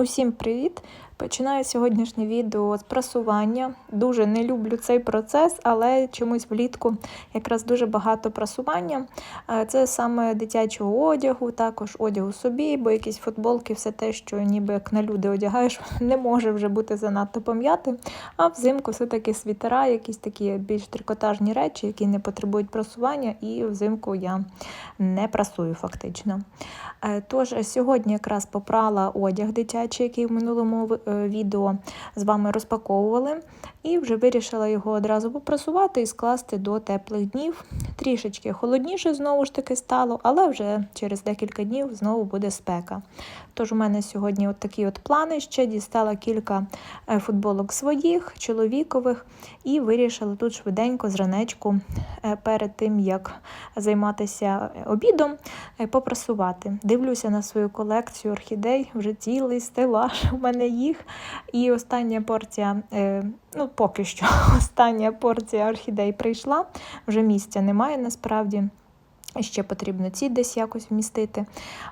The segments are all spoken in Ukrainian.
Усім привіт! Починаю сьогоднішнє відео з прасування. Дуже не люблю цей процес, але чомусь влітку якраз дуже багато прасування. Е, Це саме дитячого одягу, також одягу собі, бо якісь футболки, все те, що ніби як на люди одягаєш, не може вже бути занадто пом'яти. А взимку все-таки світера, якісь такі більш трикотажні речі, які не потребують прасування, і взимку я не прасую фактично. Е, Тож сьогодні якраз попрала одяг дитячий, який в минулому відео з вами розпаковували, і вже вирішила його одразу попрасувати і скласти до теплих днів. Трішечки холодніше знову ж таки стало, але вже через декілька днів знову буде спека. Тож у мене сьогодні от такі от плани. Ще дістала кілька е, футболок своїх, чоловікових, і вирішила тут швиденько зранечку е, перед тим, як займатися е, обідом, е, попрасувати. Дивлюся на свою колекцію орхідей, вже цілий стелаж у мене їх. І остання порція, е, ну поки що, остання порція орхідей прийшла, вже місця немає насправді. Ще потрібно ці десь якось вмістити.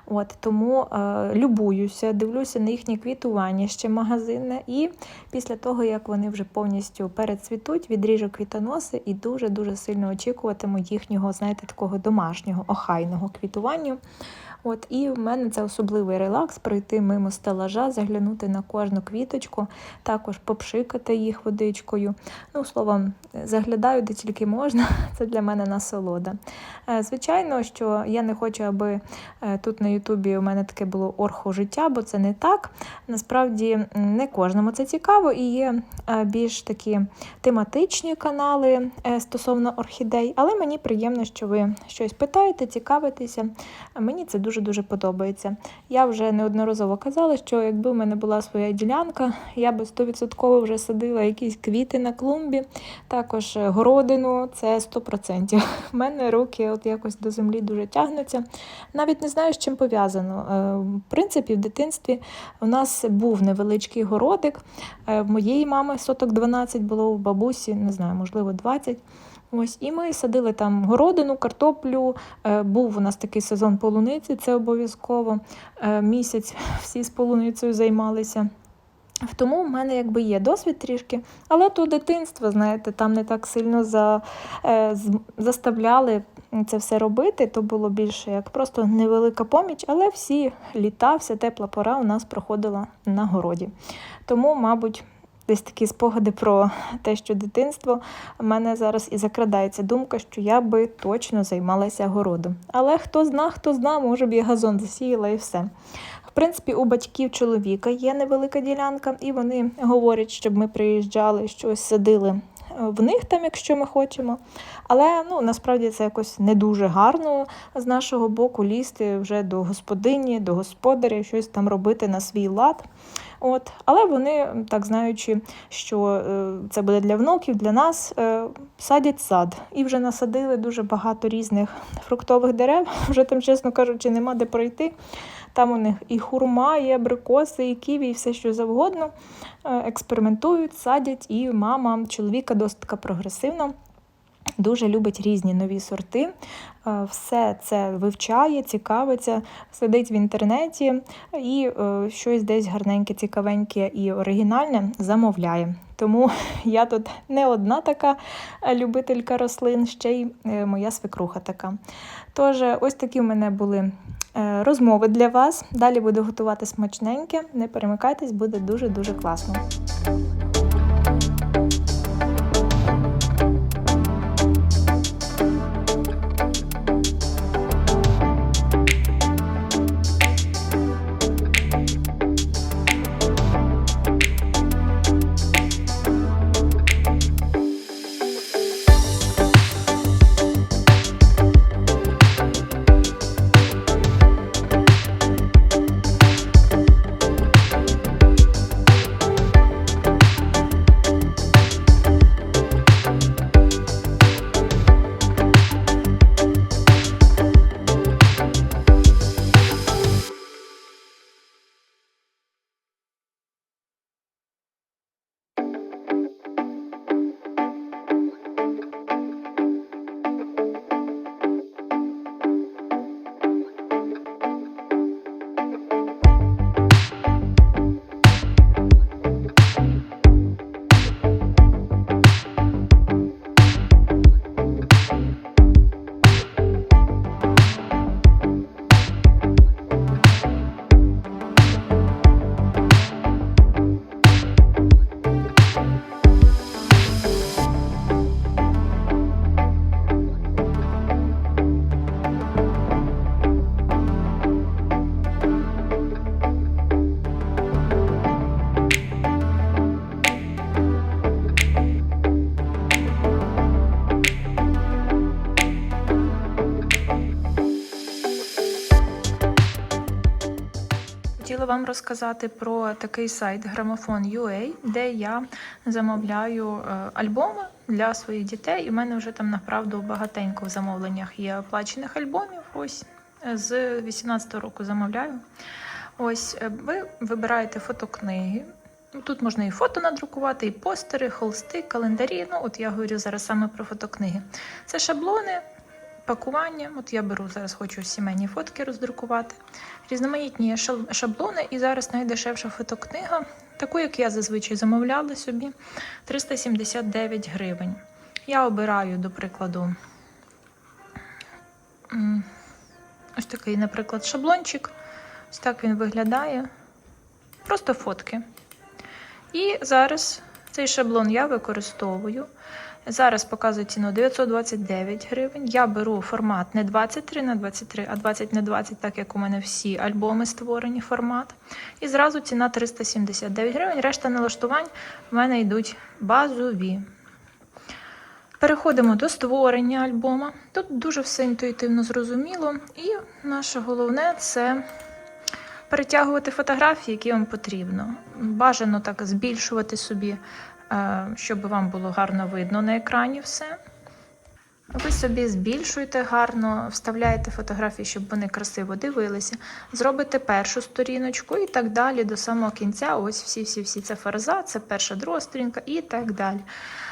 От, тому е, любуюся, дивлюся на їхнє квітування ще магазинне. І після того, як вони вже повністю перецвітуть, відріжу квітоноси і дуже-дуже сильно очікуватиму їхнього, знаєте, такого домашнього, охайного квітування. От, і в мене це особливий релакс пройти мимо стелажа, заглянути на кожну квіточку, також попшикати їх водичкою. Ну, словом, заглядаю де тільки можна, це для мене насолода. Е, Звичайно, що я не хочу, аби е, тут на Ютубі у мене таке було орхо життя, бо це не так. Насправді не кожному це цікаво і є е, більш такі тематичні канали стосовно орхідей, але мені приємно, що ви щось питаєте, цікавитеся. Мені це дуже-дуже подобається. Я вже неодноразово казала, що якби в мене була своя ділянка, я би 100% вже садила якісь квіти на клумбі, також е, городину, це 100%. У мене руки от якось до землі дуже тягнуться. Навіть не знаю, з чим пов'язано. Е, В принципі, в дитинстві у нас був невеличкий городик. Е, В моєї мами соток 12 було, в бабусі, не знаю, можливо, 20. Ось, і ми садили там городину, картоплю. Е, Був у нас такий сезон полуниці, це обов'язково. Е, Місяць всі з полуницею займалися. Тому в мене якби є досвід трішки, але то дитинство, знаєте, там не так сильно за, е, заставляли це все робити. То було більше як просто невелика поміч, але всі літа, вся тепла пора у нас проходила на городі. Тому, мабуть, десь такі спогади про те, що дитинство в мене зараз і закрадається думка, що я би точно займалася городом. Але хто зна, хто зна, може б я газон засіяла і все. В принципі, у батьків чоловіка є невелика ділянка, і вони говорять, щоб ми приїжджали, щось садили в них там, якщо ми хочемо. Але ну, насправді це якось не дуже гарно з нашого боку лізти вже до господині, до господаря, щось там робити на свій лад. От. Але вони, так знаючи, що е, це буде для внуків, для нас, е, садять сад. І вже насадили дуже багато різних фруктових дерев. Вже там, чесно кажучи, нема де пройти. Там у них і хурма, і абрикоси, і ківі, і все що завгодно. Е, Експериментують, садять, і мама чоловіка досить така прогресивна. Дуже любить різні нові сорти, Е, все це вивчає, цікавиться, сидить в інтернеті і е, щось десь гарненьке, цікавеньке і оригінальне замовляє. Тому я тут не одна така любителька рослин, ще й е, моя свекруха така. Тож, ось такі в мене були розмови для вас. Далі буду готувати смачненьке. Не перемикайтесь, буде дуже-дуже класно. Вам розказати про такий сайт Gramophone.ua, де я замовляю е, альбоми для своїх дітей. І в мене вже там направду багатенько в замовленнях є оплачених альбомів. Ось е, з 18-го року замовляю. Ось е, ви вибираєте фотокниги. Тут можна і фото надрукувати, і постери, холсти, календарі. Ну, от я говорю зараз саме про фотокниги. Це шаблони, пакування. От я беру зараз, хочу сімейні фотки роздрукувати. Різноманітні шаблони, і зараз найдешевша фотокнига, таку, як я зазвичай замовляла собі, 379 гривень. Я обираю, до прикладу, ось такий, наприклад, шаблончик. Ось так він виглядає. Просто фотки. І зараз цей шаблон я використовую. Зараз показую ціну 929 гривень. Я беру формат не 23 на 23, а 20 на 20, так як у мене всі альбоми створені формат. І зразу ціна 379 гривень. Решта налаштувань в мене йдуть базові. Переходимо до створення альбома. Тут дуже все інтуїтивно зрозуміло. І наше головне це перетягувати фотографії, які вам потрібно. Бажано так збільшувати собі, щоб вам було гарно видно на екрані все. Ви собі збільшуєте гарно, вставляєте фотографії, щоб вони красиво дивилися. Зробите першу сторіночку і так далі до самого кінця. Ось всі-всі-всі це фарза, це перша друга сторінка і так далі.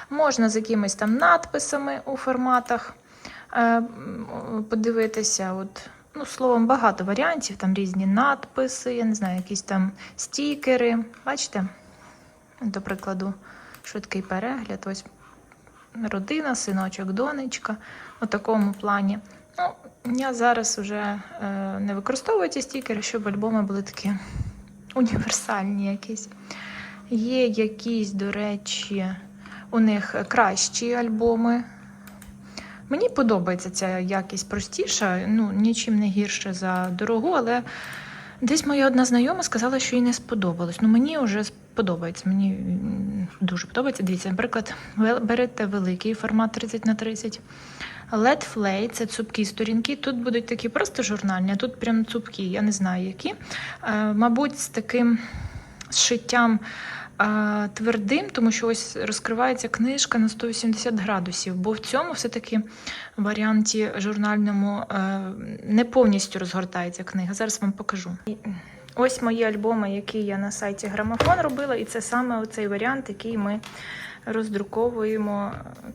Можна з якимись там надписами у форматах е, подивитися. От, ну, словом, багато варіантів, там різні надписи, я не знаю, якісь там стікери. Бачите? До прикладу, швидкий перегляд. Ось родина, синочок, донечка у такому плані. Ну, я зараз вже е, не використовую ці стікери, щоб альбоми були такі універсальні якісь. Є якісь, до речі, у них кращі альбоми. Мені подобається ця якість простіша, ну нічим не гірше за дорогу, але десь моя одна знайома сказала, що їй не сподобалось. Ну мені вже сподобається. Мені дуже подобається. Дивіться, наприклад, ви берете великий формат 30 на 30. LED Flay – це цупкі сторінки. Тут будуть такі просто журнальні, а тут прям цупкі, я не знаю які. Е, мабуть, з таким зшиттям е, твердим, тому що ось розкривається книжка на 180 градусів, бо в цьому все-таки варіанті журнальному е, не повністю розгортається книга. Зараз вам покажу. Ось мої альбоми, які я на сайті Грамофон робила, і це саме цей варіант, який ми роздруковуємо.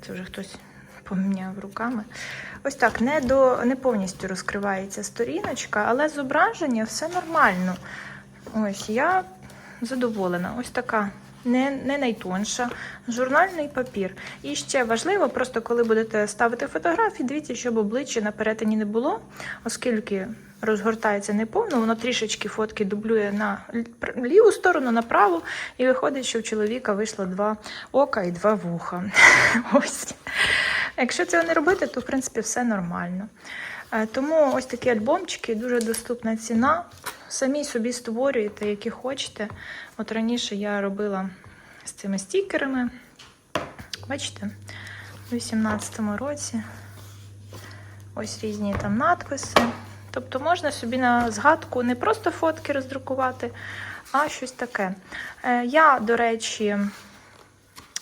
Це вже хтось поміняв руками. Ось так, не, до, не повністю розкривається сторіночка, але зображення все нормально. Ось я задоволена. Ось така. Не, не найтонша, журнальний папір. І ще важливо, просто коли будете ставити фотографії, дивіться, щоб обличчя на перетині не було, оскільки розгортається неповно, воно трішечки фотки дублює на ліву сторону, на праву, і виходить, що в чоловіка вийшло два ока і два вуха. Ось. Якщо цього не робити, то в принципі все нормально. Е, Тому ось такі альбомчики, дуже доступна ціна. Самі собі створюєте, які хочете. От раніше я робила з цими стікерами. Бачите, у 18-му році ось різні там надписи. Тобто можна собі на згадку не просто фотки роздрукувати, а щось таке. Е, Я, до речі,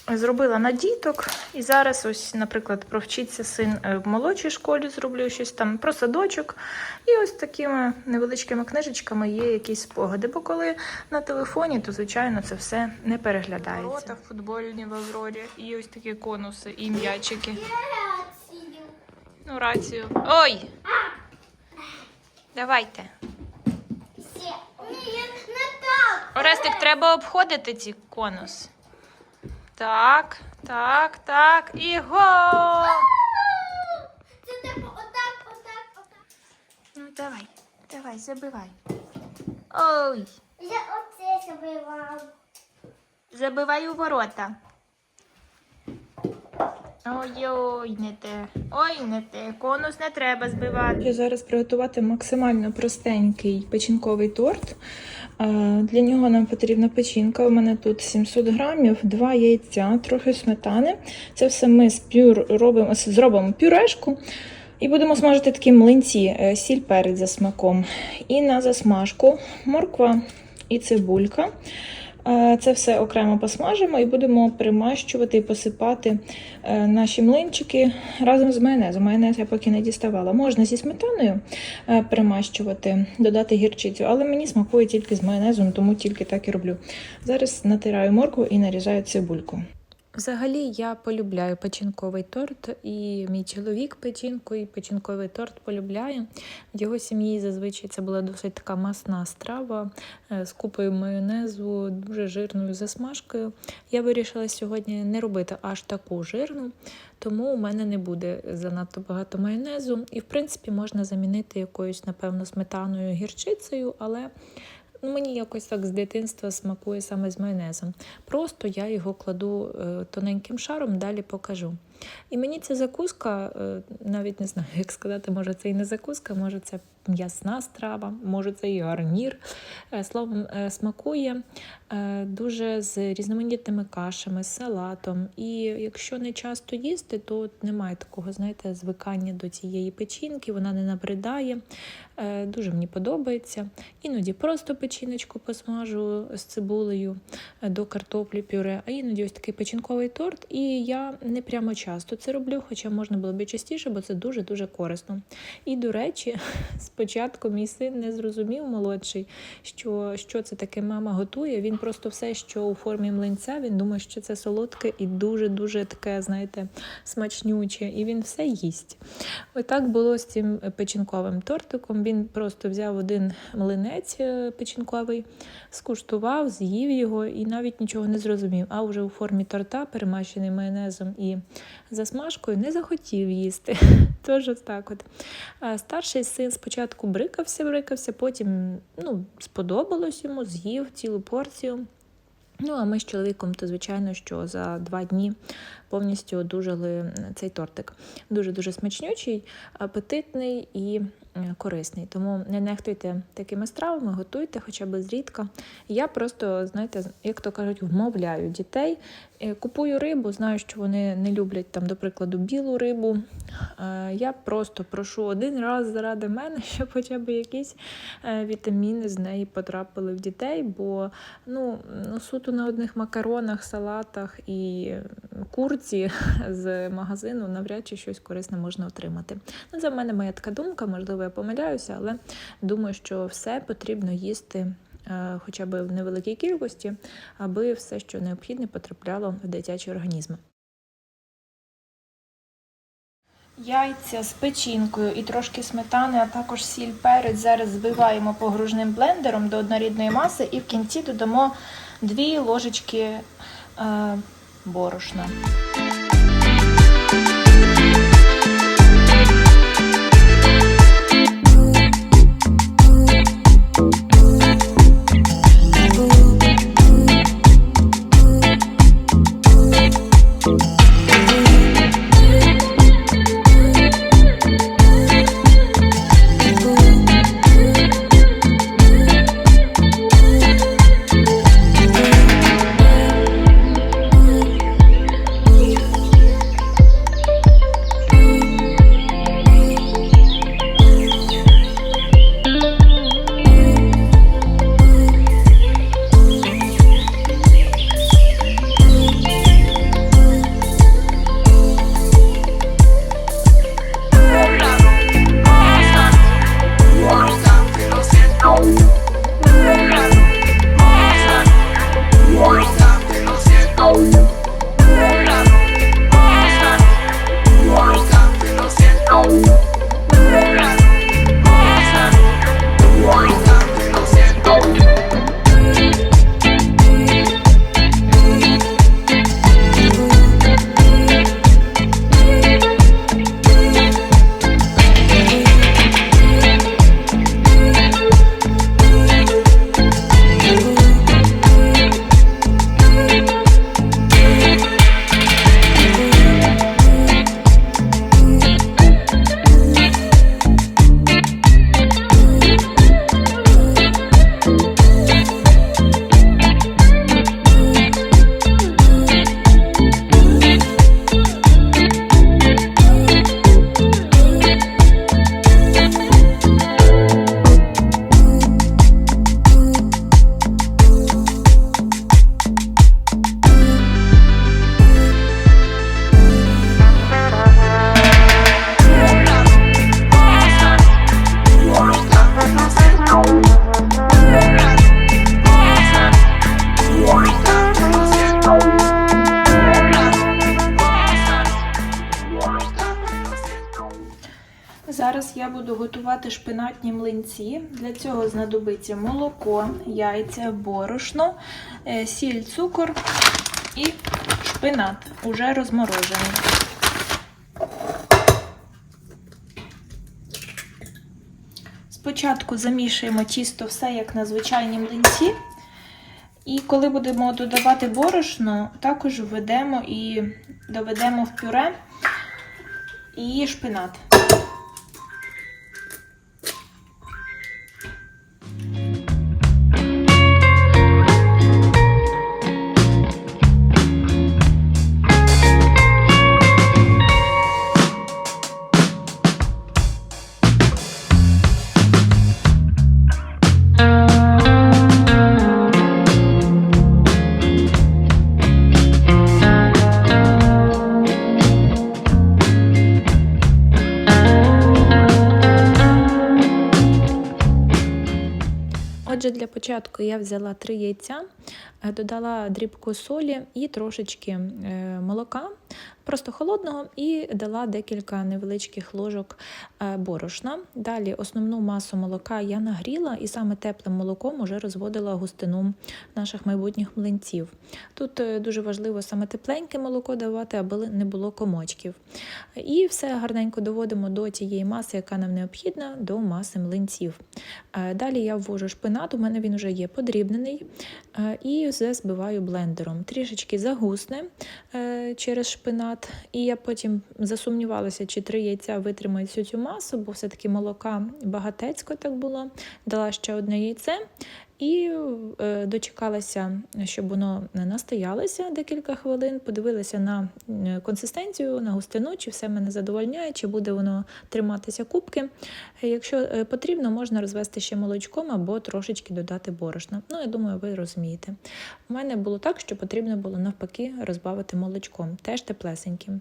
зробила на діток, і зараз, ось, наприклад, провчиться син е, в молодшій школі, зроблю щось там про садочок. І ось такими невеличкими книжечками є якісь спогади. Бо коли на телефоні, то звичайно це все не переглядається. Ворота футбольні в Аврорі, і ось такі конуси, і м'ячики. Ну, рацію. Ой! Давайте. Ні, не так. Орестик, треба обходити ці конуси. Так, так, так. І го! Це треба отак, отак, отак. Ну давай, давай, забивай. Ой, Я оце забивав. забивай у ворота. Ой-ой, не те. Ой, не те. Конус не треба збивати. Я зараз приготувати максимально простенький печінковий торт. Для нього нам потрібна печінка. У мене тут 700 грамів, два яйця, трохи сметани. Це все ми з пюр робимо, зробимо пюрешку. І будемо смажити такі млинці, е, сіль перець за смаком. І на засмажку морква і цибулька. Е, Це все окремо посмажимо і будемо примащувати і посипати е, наші млинчики разом з майонезом. Майонез я поки не діставала. Можна зі сметаною е, примащувати, додати гірчицю, але мені смакує тільки з майонезом, тому тільки так і роблю. Зараз натираю моркву і нарізаю цибульку. Взагалі я полюбляю печінковий торт, і мій чоловік печінку, і печінковий торт полюбляє. В його сім'ї зазвичай це була досить така масна страва е, з купою майонезу, дуже жирною засмажкою. Я вирішила сьогодні не робити аж таку жирну, тому у мене не буде занадто багато майонезу. І, в принципі, можна замінити якоюсь, напевно, сметаною гірчицею, але мені якось так з дитинства смакує саме з майонезом. Просто я його кладу е, тоненьким шаром, далі покажу. І мені ця закуска, е, навіть не знаю, як сказати, може це і не закуска, може це м'ясна страва, може це і гарнір. Е, Словом, е, смакує дуже з різноманітними кашами, салатом. І якщо не часто їсти, то немає такого, знаєте, звикання до цієї печінки, вона не набридає. Дуже мені подобається. Іноді просто печіночку посмажу з цибулею до картоплі пюре, а іноді ось такий печінковий торт. І я не прямо часто це роблю, хоча можна було б і частіше, бо це дуже-дуже корисно. І, до речі, спочатку мій син не зрозумів молодший, що, що це таке мама готує. Він просто все, що у формі млинця, він думає, що це солодке і дуже-дуже таке, знаєте, смачнюче. І він все їсть. Отак було з цим печінковим тортиком. Він просто взяв один млинець е, печінковий, скуштував, з'їв його і навіть нічого не зрозумів. А вже у формі торта, перемащений майонезом і засмажкою, не захотів їсти. Тож так от. Старший син спочатку брикався, брикався, потім ну, сподобалось йому, з'їв цілу порцію. Ну, а ми з чоловіком, то звичайно, що за два дні повністю одужали цей тортик. Дуже-дуже смачнючий, апетитний і корисний. Тому не нехтуйте такими стравами, готуйте хоча б зрідка. Я просто, знаєте, як то кажуть, вмовляю дітей. Е, Купую рибу, знаю, що вони не люблять там, до прикладу, білу рибу. Е, Я просто прошу один раз заради мене, щоб хоча б якісь е, вітаміни з неї потрапили в дітей, бо ну, ну суто на одних макаронах, салатах і курці з магазину навряд чи щось корисне можна отримати. Ну, в мене моя така думка, можливо, я помиляюся, але думаю, що все потрібно їсти. е, Хоча б в невеликій кількості, аби все, що необхідне, потрапляло в дитячий організм. Яйця з печінкою і трошки сметани, а також сіль перець. Зараз збиваємо погружним блендером до однорідної маси і в кінці додамо 2 ложечки е, борошна. Готувати шпинатні млинці. Для цього знадобиться молоко, яйця, борошно, е, сіль, цукор і шпинат, уже розморожений. Спочатку замішуємо тісто все як на звичайні млинці. І коли будемо додавати борошно, також введемо і доведемо в пюре і шпинат. Отже, для початку я взяла три яйця, е, додала дрібку солі і трошечки е, молока, просто холодного, і дала декілька невеличких ложок е, борошна. Далі основну масу молока я нагріла і саме теплим молоком уже розводила густину наших майбутніх млинців. Тут е, дуже важливо саме тепленьке молоко давати, аби не було комочків. І все гарненько доводимо до тієї маси, яка нам необхідна, до маси млинців. Е, Далі я ввожу шпинат, у мене він вже є подрібнений, і все збиваю блендером. Трішечки загусне через шпинат, і я потім засумнівалася, чи три яйця витримають всю цю масу, бо все-таки молока багатецько так було. Дала ще одне яйце. І е, дочекалася, щоб воно настоялося декілька хвилин, подивилася на е, консистенцію, на густину, чи все мене задовольняє, чи буде воно триматися кубки. Якщо е, потрібно, можна розвести ще молочком або трошечки додати борошна. Ну, я думаю, ви розумієте. У мене було так, що потрібно було навпаки розбавити молочком, теж теплесеньким.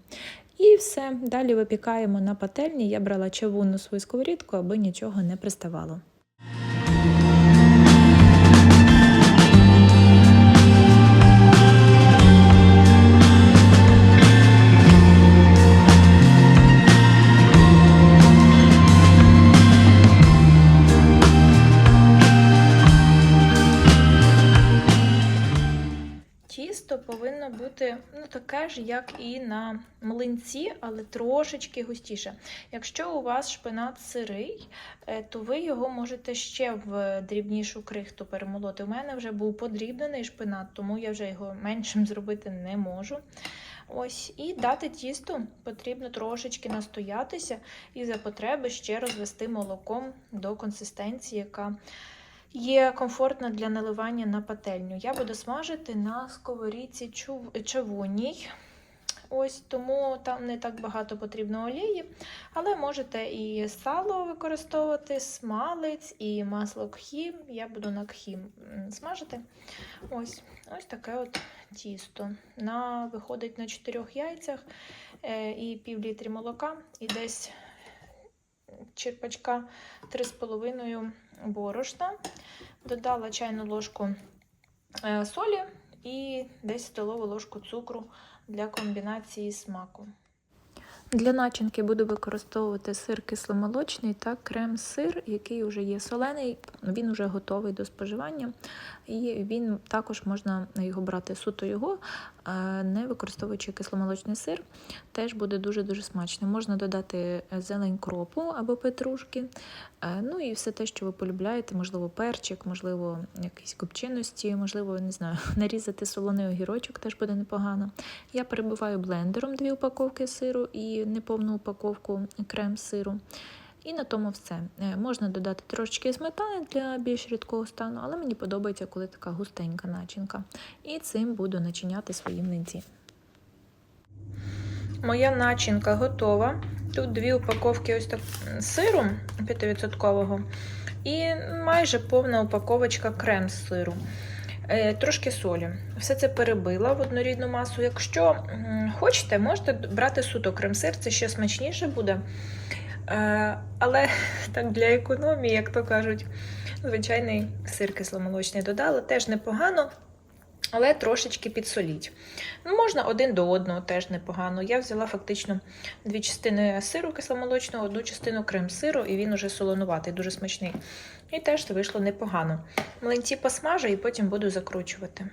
І все, далі випікаємо на пательні. Я брала чавунну свою сковорідку, аби нічого не приставало. Бути ну, таке ж, як і на млинці, але трошечки густіше. Якщо у вас шпинат сирий, е, то ви його можете ще в дрібнішу крихту перемолоти. У мене вже був подрібнений шпинат, тому я вже його меншим зробити не можу. Ось, І дати тісту потрібно трошечки настоятися і за потреби ще розвести молоком до консистенції, яка є комфортна для наливання на пательню. Я буду смажити на сковорідці чавунній. Ось тому там не так багато потрібно олії, але можете і сало використовувати, смалець, і масло кхі. Я буду на кхі смажити. Ось, ось таке от тісто. На, виходить на 4 яйцях е, і пів літрі молока, і десь черпачка 3,5 борошна. Додала чайну ложку е, солі і десь столову ложку цукру для комбінації смаку. Для начинки буду використовувати сир кисломолочний та крем-сир, який вже є солений, він вже готовий до споживання. І він також можна його брати суто його, е, не використовуючи кисломолочний сир. Теж буде дуже-дуже смачно. Можна додати зелень кропу або петрушки. Е, Ну і все те, що ви полюбляєте, можливо, перчик, можливо, якісь копченості, можливо, не знаю, нарізати солоний огірочок теж буде непогано. Я перебиваю блендером дві упаковки сиру і неповну упаковку крем-сиру. І на тому все. Е, Можна додати трошечки сметани для більш рідкого стану, але мені подобається, коли така густенька начинка. І цим буду начиняти свої млинці. Моя начинка готова. Тут дві упаковки ось так сиру 5% і майже повна упаковочка крем з сиру. Е, Трошки солі. Все це перебила в однорідну масу. Якщо хочете, можете брати суто крем-сир, це ще смачніше буде. Е, Але так для економії, як то кажуть, звичайний сир кисломолочний додали, теж непогано. але трошечки підсоліть. Ну, можна один до одного, теж непогано. Я взяла фактично дві частини сиру кисломолочного, одну частину крем-сиру, і він уже солонуватий, дуже смачний. І теж вийшло непогано. Млинці посмажу і потім буду закручувати.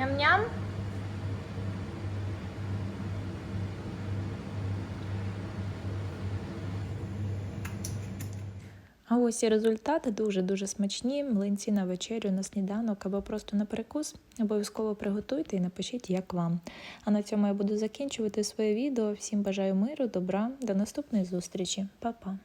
Ням-ням? А ось і результати дуже-дуже смачні. Млинці на вечерю, на сніданок або просто на перекус. Обов'язково приготуйте і напишіть, як вам. А на цьому я буду закінчувати своє відео. Всім бажаю миру, добра, до наступної зустрічі. Па-па!